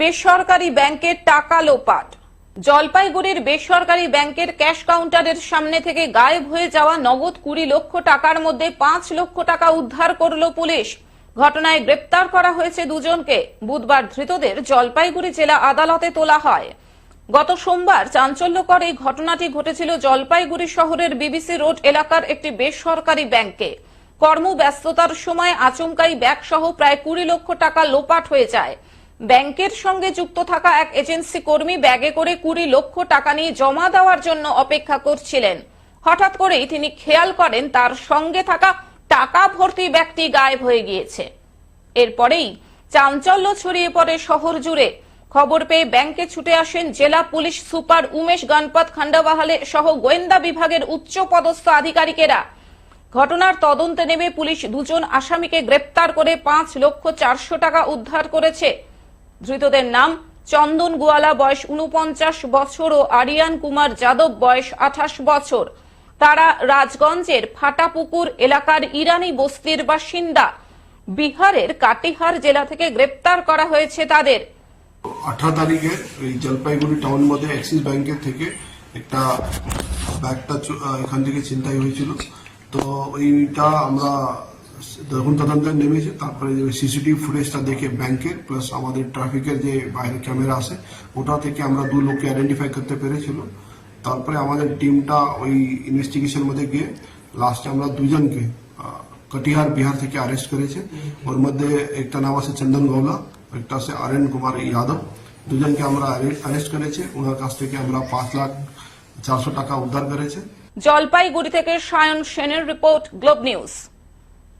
বেসরকারি ব্যাংকের টাকা লোপাট। জলপাইগুড়ির বেসরকারি ব্যাংকের ক্যাশ কাউন্টারের সামনে থেকে গায়েব হয়ে যাওয়া নগদ কুড়ি লক্ষ টাকার মধ্যে পাঁচ লক্ষ টাকা উদ্ধার করল পুলিশ। ঘটনায় গ্রেপ্তার করা হয়েছে দুজনকে। বুধবার ধৃতদের জলপাইগুড়ি জেলা আদালতে তোলা হয়। গত সোমবার চাঞ্চল্যকর এই ঘটনাটি ঘটেছিল জলপাইগুড়ি শহরের বিবিসি রোড এলাকার একটি বেসরকারি ব্যাংকে। কর্মব্যস্ততার সময় আচমকাই ব্যাগ সহ প্রায় কুড়ি লক্ষ টাকা লোপাট হয়ে যায়। ব্যাংকের সঙ্গে যুক্ত থাকা এক এজেন্সি কর্মী ব্যাগে করে কুড়ি লক্ষ টাকা নিয়ে জমা দেওয়ার জন্য অপেক্ষা করছিলেন। হঠাৎ করেই তিনি খেয়াল করেন তার সঙ্গে থাকা টাকা ভর্তি ব্যক্তি গায়েব হয়ে গিয়েছে। এরপরেই চাঞ্চল্য ছড়িয়ে পড়ে শহর জুড়ে। খবর পেয়ে ব্যাংকে ছুটে আসেন জেলা পুলিশ সুপার উমেশ গণপত খান্ডাবাহালে সহ গোয়েন্দা বিভাগের উচ্চ পদস্থ আধিকারিকেরা। ঘটনার তদন্তে নেমে পুলিশ দুজন আসামিকে গ্রেপ্তার করে পাঁচ লক্ষ চারশো টাকা উদ্ধার করেছে। ধৃতদের নাম চন্দন গোয়ালা, বয়স উনপঞ্চাশ বছর, ও আরিয়ান কুমার যাদব, বয়স আঠাশ বছর। তারা রাজগঞ্জের ফাটাপুকুর এলাকার ইরানি বস্তির বাসিন্দা। বিহারের কাটিহার জেলা থেকে গ্রেপ্তার করা হয়েছে তাদের। আঠারো তারিখে এই জলপাইগুড়ি টাউন মধ্যে অ্যাক্সিস ব্যাংকের থেকে একটা ব্যাগটা এখান থেকে ছিনতাই হয়েছিল। তো এইটা আমরা তখন তদন্তে নেমেছি, তারপরে সিসিটিভি ফুটেজটা দেখে ব্যাংকের প্লাস আমাদের ট্রাফিকের যে বাইরে ক্যামেরা আছে, ওটা থেকে আমরা দু লোককে আইডেন্টিফাই করতে পেরেছিল। তারপরে আমাদের টিমটা ওই ইনভেস্টিগেশন মধ্যে গিয়ে লাস্টে আমরা দুজনকে কটিহার, বিহার থেকে অ্যারেস্ট করেছে। ওর মধ্যে একটা নাম আছে চন্দন গৌলা একটা আছে আর কুমার যাদব দুজনকে আমরা অ্যারেস্ট করেছে। ওনার কাছ থেকে আমরা পাঁচ লাখ চারশো টাকা উদ্ধার করেছে। জলপাইগুড়ি থেকে সায়ন সেনের রিপোর্ট, গ্লোব নিউজ।